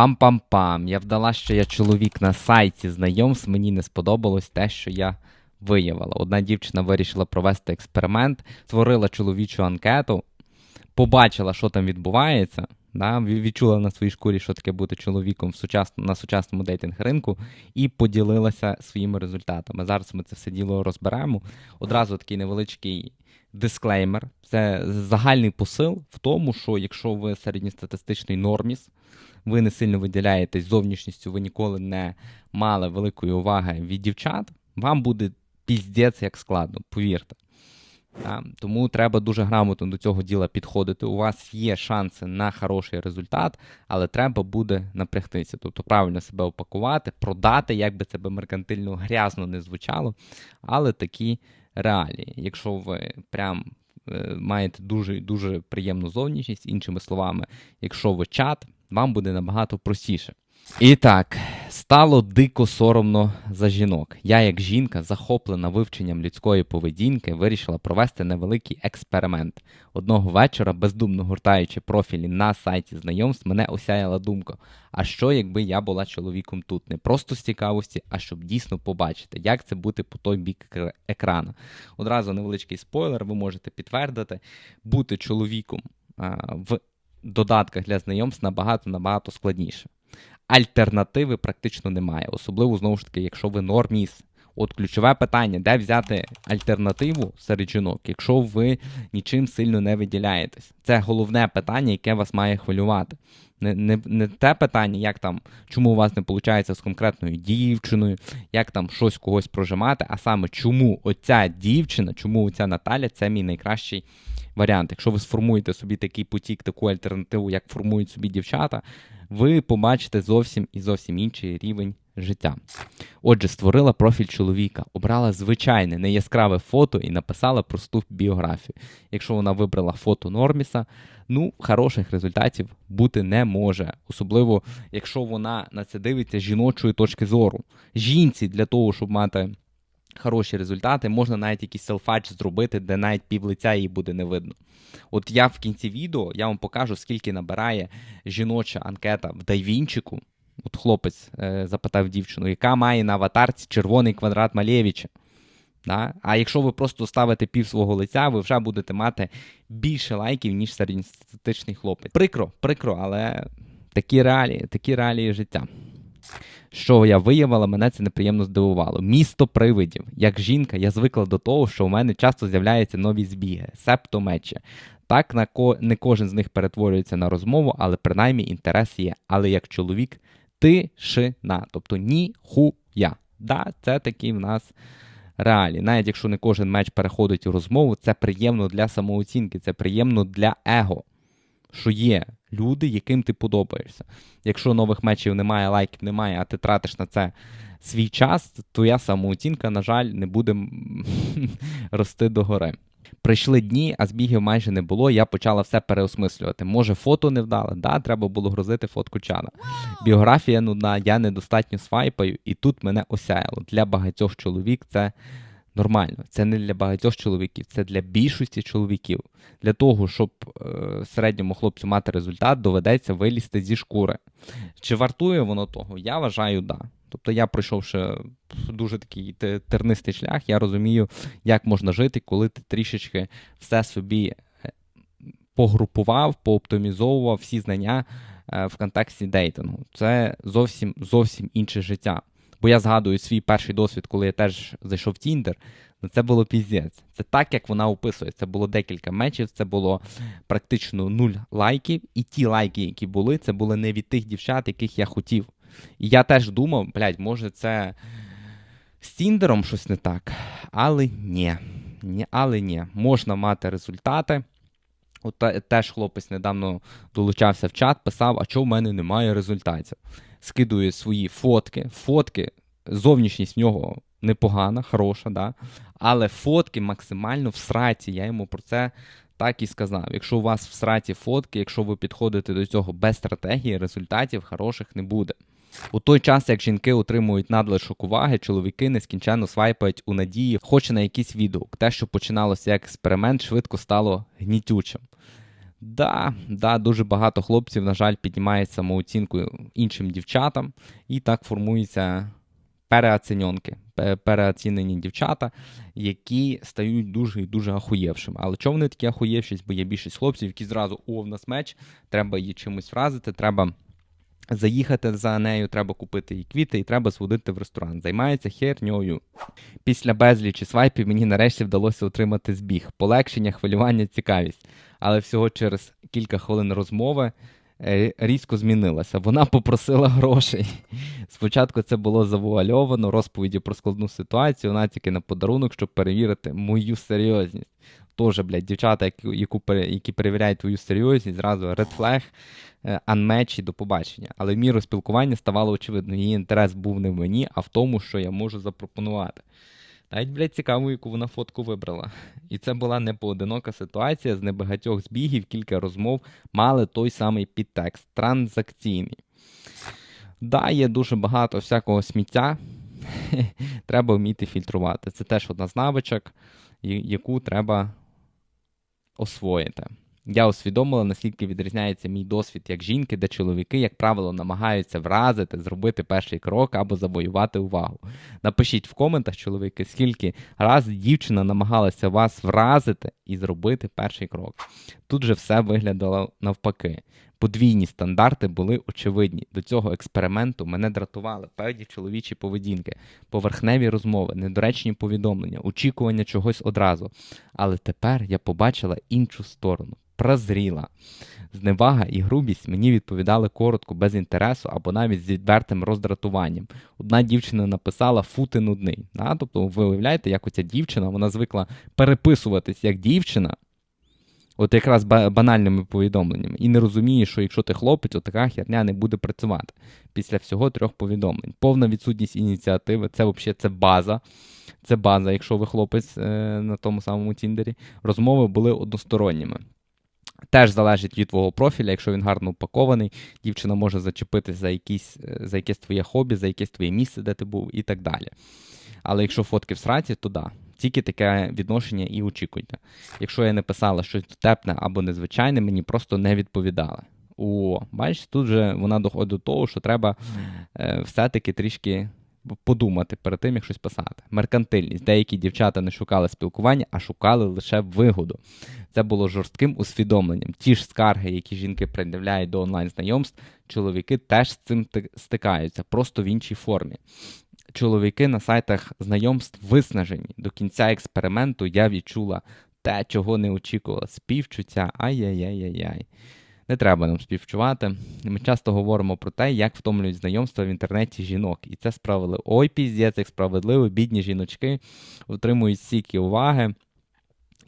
Пам-пам-пам. Я вдала, що я чоловік на сайті знайомств. Мені не сподобалось те, що я виявила. Одна дівчина вирішила провести експеримент, створила чоловічу анкету, побачила, що там відбувається. Да, відчула на своїй шкурі, що таке бути чоловіком в сучасному, на сучасному дейтинг ринку, і поділилася своїми результатами. Зараз ми це все діло розберемо. Одразу такий невеличкий дисклеймер. Це загальний посил в тому, що якщо ви середньостатистичний норміс, ви не сильно виділяєтесь зовнішністю, ви ніколи не мали великої уваги від дівчат, вам буде піздець як складно, повірте. Тому треба дуже грамотно до цього діла підходити. У вас є шанси на хороший результат, але треба буде напрягтися. Тобто правильно себе опакувати, продати, як би це би меркантильно грязно не звучало, але такі реалії. Якщо ви прям е, маєте дуже дуже приємну зовнішність, іншими словами, якщо ви чат, вам буде набагато простіше. І так, стало дико соромно за жінок. Я, як жінка, захоплена вивченням людської поведінки, вирішила провести невеликий експеримент. Одного вечора, бездумно гуртаючи профілі на сайті знайомств, мене осяяла думка: а що, якби я була чоловіком тут? Не просто з цікавості, а щоб дійсно побачити, як це бути по той бік екрану. Одразу невеличкий спойлер, ви можете підтвердити, бути чоловіком а, в додатках для знайомств набагато набагато складніше альтернативи практично немає. Особливо, знову ж таки, якщо ви норміс. От ключове питання, де взяти альтернативу серед жінок, якщо ви нічим сильно не виділяєтесь. Це головне питання, яке вас має хвилювати. Не, не, не те питання, як там, чому у вас не виходить з конкретною дівчиною, як там щось когось прожимати, а саме чому оця дівчина, чому оця Наталя це мій найкращий варіант. Якщо ви сформуєте собі такий потік, таку альтернативу, як формують собі дівчата, ви побачите зовсім і зовсім інший рівень життя. Отже, створила профіль чоловіка, обрала звичайне неяскраве фото і написала просту біографію. Якщо вона вибрала фото Норміса, ну хороших результатів бути не може. Особливо, якщо вона на це дивиться з жіночої точки зору. Жінці для того, щоб мати хороші результати, можна навіть якийсь селфач зробити, де навіть півлиця її буде не видно. От я в кінці відео я вам покажу, скільки набирає жіноча анкета в Дайвінчику. От хлопець е, запитав дівчину, яка має на аватарці червоний квадрат Малєвича. Да? А якщо ви просто ставите пів свого лиця, ви вже будете мати більше лайків, ніж середньостатистичний хлопець. Прикро, прикро, але такі реалії, такі реалії життя. Що я виявила, мене це неприємно здивувало. Місто привидів. Як жінка, я звикла до того, що у мене часто з'являються нові збіги, септо мечі. Так, на ко... не кожен з них перетворюється на розмову, але принаймні інтерес є. Але як чоловік, тишина. Тобто ніхуя. Да, це такі в нас реалії. Навіть якщо не кожен меч переходить у розмову, це приємно для самооцінки, це приємно для его. Що є люди, яким ти подобаєшся. Якщо нових мечів немає, лайків немає, а ти тратиш на це свій час, твоя самооцінка, на жаль, не буде рости догори. Прийшли дні, а збігів майже не було. Я почала все переосмислювати. Може, фото не вдало? Да, треба було грузити фотку чана. Біографія нудна, я недостатньо свайпаю, і тут мене осяяло. Для багатьох чоловік це нормально. Це не для багатьох чоловіків, це для більшості чоловіків. Для того, щоб е, середньому хлопцю мати результат, доведеться вилізти зі шкури. Чи вартує воно того? Я вважаю, да. Тобто я пройшовши дуже такий тернистий шлях, я розумію, як можна жити, коли ти трішечки все собі е, погрупував, пооптимізовував всі знання е, в контексті дейтингу. Це зовсім зовсім інше життя. Бо я згадую свій перший досвід, коли я теж зайшов в Тіндер. Ну це було піздець. Це так, як вона описує. Це було декілька мечів, це було практично нуль лайків, і ті лайки, які були, це були не від тих дівчат, яких я хотів. І я теж думав, блядь, може, це з Тіндером щось не так. Але ні. ні але ні. Можна мати результати. От теж хлопець недавно долучався в чат, писав, а чого в мене немає результатів. Скидує свої фотки. Фотки, зовнішність в нього непогана, хороша, да? але фотки максимально в сраці. Я йому про це так і сказав. Якщо у вас в сраці фотки, якщо ви підходите до цього без стратегії, результатів хороших не буде. У той час, як жінки отримують надлишок уваги, чоловіки нескінченно свайпають у надії, хоч на якийсь відгук. Те, що починалося як експеримент, швидко стало гнітючим. Да, да, дуже багато хлопців, на жаль, піднімають самооцінку іншим дівчатам, і так формуються переоціньонки, переоцінені дівчата, які стають дуже і дуже ахуєвшими. Але чому вони такі ахуєвші? Бо є більшість хлопців, які зразу о, в нас меч, треба її чимось вразити, треба заїхати за нею, треба купити їй квіти і треба зводити в ресторан. Займається херньою. Після безлічі свайпів мені нарешті вдалося отримати збіг, полегшення, хвилювання, цікавість. Але всього через кілька хвилин розмови е, різко змінилася. Вона попросила грошей. Спочатку це було завуальовано, розповіді про складну ситуацію, натяки на подарунок, щоб перевірити мою серйозність. Тоже, блядь, дівчата, які, яку, які перевіряють твою серйозність, зразу red flag, е, unmatch і до побачення. Але міру спілкування ставало очевидно, її інтерес був не в мені, а в тому, що я можу запропонувати. Навіть, блядь, цікаво, яку вона фотку вибрала. І це була не поодинока ситуація з небагатьох збігів, кілька розмов мали той самий підтекст транзакційний. Да, є дуже багато всякого сміття. треба вміти фільтрувати. Це теж одна з навичок, яку треба освоїти. Я усвідомила, наскільки відрізняється мій досвід як жінки, де чоловіки, як правило, намагаються вразити, зробити перший крок або завоювати увагу. Напишіть в коментах, чоловіки, скільки раз дівчина намагалася вас вразити і зробити перший крок. Тут же все виглядало навпаки. Подвійні стандарти були очевидні. До цього експерименту мене дратували певні чоловічі поведінки, поверхневі розмови, недоречні повідомлення, очікування чогось одразу. Але тепер я побачила іншу сторону. Прозріла. Зневага і грубість мені відповідали коротко, без інтересу або навіть з відвертим роздратуванням. Одна дівчина написала фу ти нудний. Да? Тобто, ви уявляєте, як оця дівчина вона звикла переписуватись як дівчина, от якраз банальними повідомленнями, і не розуміє, що якщо ти хлопець, то така херня не буде працювати після всього трьох повідомлень. Повна відсутність ініціативи, це взагалі це база. Це база, якщо ви хлопець е, на тому самому Тіндері. Розмови були односторонніми. Теж залежить від твого профіля, якщо він гарно упакований, дівчина може зачепитись за, якісь, е, за якесь твоє хобі, за якесь твоє місце, де ти був, і так далі. Але якщо фотки в сраці, то да. Тільки таке відношення і очікуйте. Якщо я не писала щось дотепне або незвичайне, мені просто не відповідали. О, бачиш, тут же вона доходить до того, що треба е, все-таки трішки подумати перед тим, як щось писати. Меркантильність. Деякі дівчата не шукали спілкування, а шукали лише вигоду. Це було жорстким усвідомленням. Ті ж скарги, які жінки пред'являють до онлайн-знайомств, чоловіки теж з цим стикаються, просто в іншій формі. Чоловіки на сайтах знайомств виснажені. До кінця експерименту я відчула те, чого не очікувала. Співчуття. Ай-яй-яй-яй-яй. Не треба нам співчувати. Ми часто говоримо про те, як втомлюють знайомства в інтернеті жінок. І це справили ой, піздець, як справедливо, бідні жіночки отримують стільки уваги.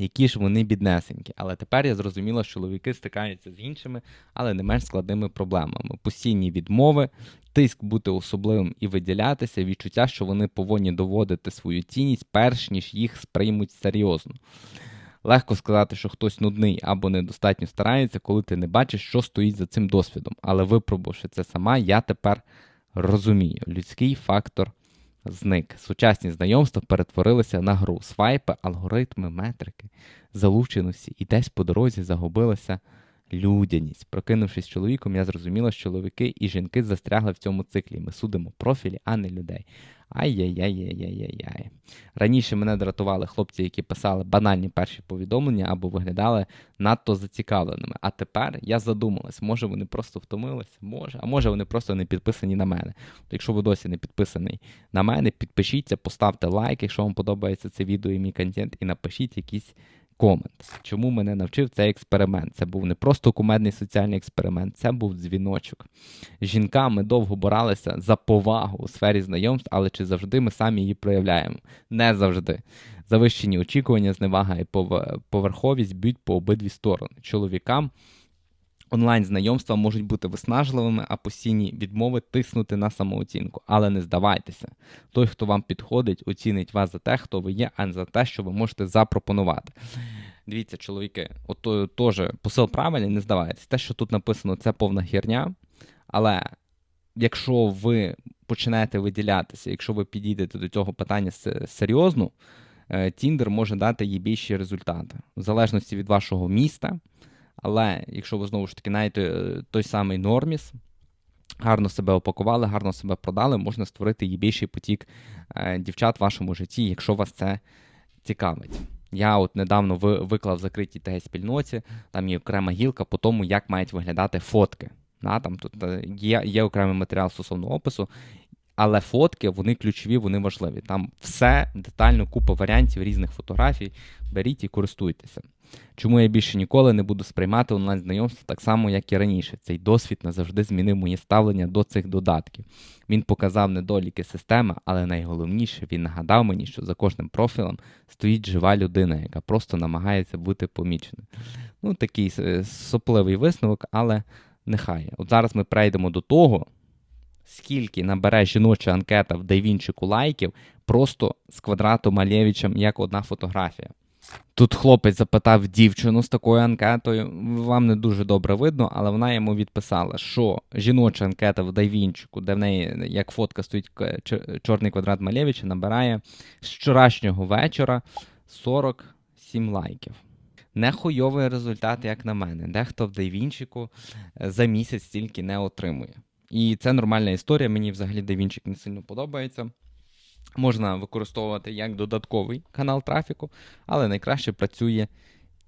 Які ж вони біднесенькі. Але тепер я зрозуміла, що чоловіки стикаються з іншими, але не менш складними проблемами. Постійні відмови, тиск бути особливим і виділятися, відчуття, що вони повинні доводити свою цінність, перш ніж їх сприймуть серйозно. Легко сказати, що хтось нудний або недостатньо старається, коли ти не бачиш, що стоїть за цим досвідом. Але випробувавши це сама, я тепер розумію. Людський фактор зник. Сучасні знайомства перетворилися на гру. Свайпи, алгоритми, метрики, залученості, і десь по дорозі загубилася людяність. Прокинувшись чоловіком, я зрозуміла, що чоловіки і жінки застрягли в цьому циклі. Ми судимо профілі, а не людей. Ай-яй-яй-яй-яй-яй. Раніше мене дратували хлопці, які писали банальні перші повідомлення або виглядали надто зацікавленими. А тепер я задумалась, може вони просто втомились, може, а може вони просто не підписані на мене. Якщо ви досі не підписаний на мене, підпишіться, поставте лайк, якщо вам подобається це відео і мій контент, і напишіть якийсь комент. Чому мене навчив цей експеримент? Це був не просто кумедний соціальний експеримент, це був дзвіночок. З жінками довго боралися за повагу у сфері знайомств, але чи завжди ми самі її проявляємо? Не завжди. Завищені очікування, зневага і поверховість б'ють по обидві сторони. Чоловікам онлайн-знайомства можуть бути виснажливими, а постійні відмови тиснути на самооцінку. Але не здавайтеся. Той, хто вам підходить, оцінить вас за те, хто ви є, а не за те, що ви можете запропонувати. Дивіться, чоловіки, от теж посил правильний, не здавайтесь. Те, що тут написано, це повна херня. Але якщо ви починаєте виділятися, якщо ви підійдете до цього питання серйозно, е, Tinder може дати їй більші результати. В залежності від вашого міста, Але якщо ви знову ж таки знаєте е, той самий Норміс, гарно себе опакували, гарно себе продали, можна створити і більший потік е, дівчат в вашому житті, якщо вас це цікавить. Я от недавно виклав в закритій ТГ спільноті, там є окрема гілка по тому, як мають виглядати фотки. Да, там тут е, є, є окремий матеріал стосовно опису, але фотки вони ключові, вони важливі. Там все детально, купа варіантів різних фотографій. Беріть і користуйтеся. Чому я більше ніколи не буду сприймати онлайн-знайомство так само, як і раніше. Цей досвід назавжди змінив моє ставлення до цих додатків. Він показав недоліки системи, але найголовніше він нагадав мені, що за кожним профілем стоїть жива людина, яка просто намагається бути поміченою. Ну, такий е, сопливий висновок, але нехай. От зараз ми перейдемо до того, скільки набере жіноча анкета в Дайвінчику лайків просто з квадратом Малєвичем як одна фотографія. Тут хлопець запитав дівчину з такою анкетою. Вам не дуже добре видно, але вона йому відписала, що жіноча анкета в Дайвінчику, де в неї як фотка стоїть чорний квадрат Малєвича, набирає з вчорашнього вечора 47 лайків. Нехуйовий результат, як на мене. Дехто в Дайвінчику е, за місяць стільки не отримує. І це нормальна історія. Мені взагалі Дайвінчик не сильно подобається. Можна використовувати як додатковий канал трафіку, але найкраще працює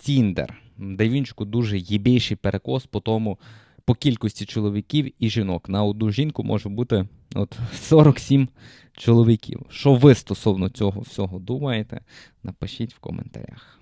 Tinder. В Дайвінчику дуже єбейший перекос по тому, по кількості чоловіків і жінок. На одну жінку може бути от 47 чоловіків. Що ви стосовно цього всього думаєте? Напишіть в коментарях.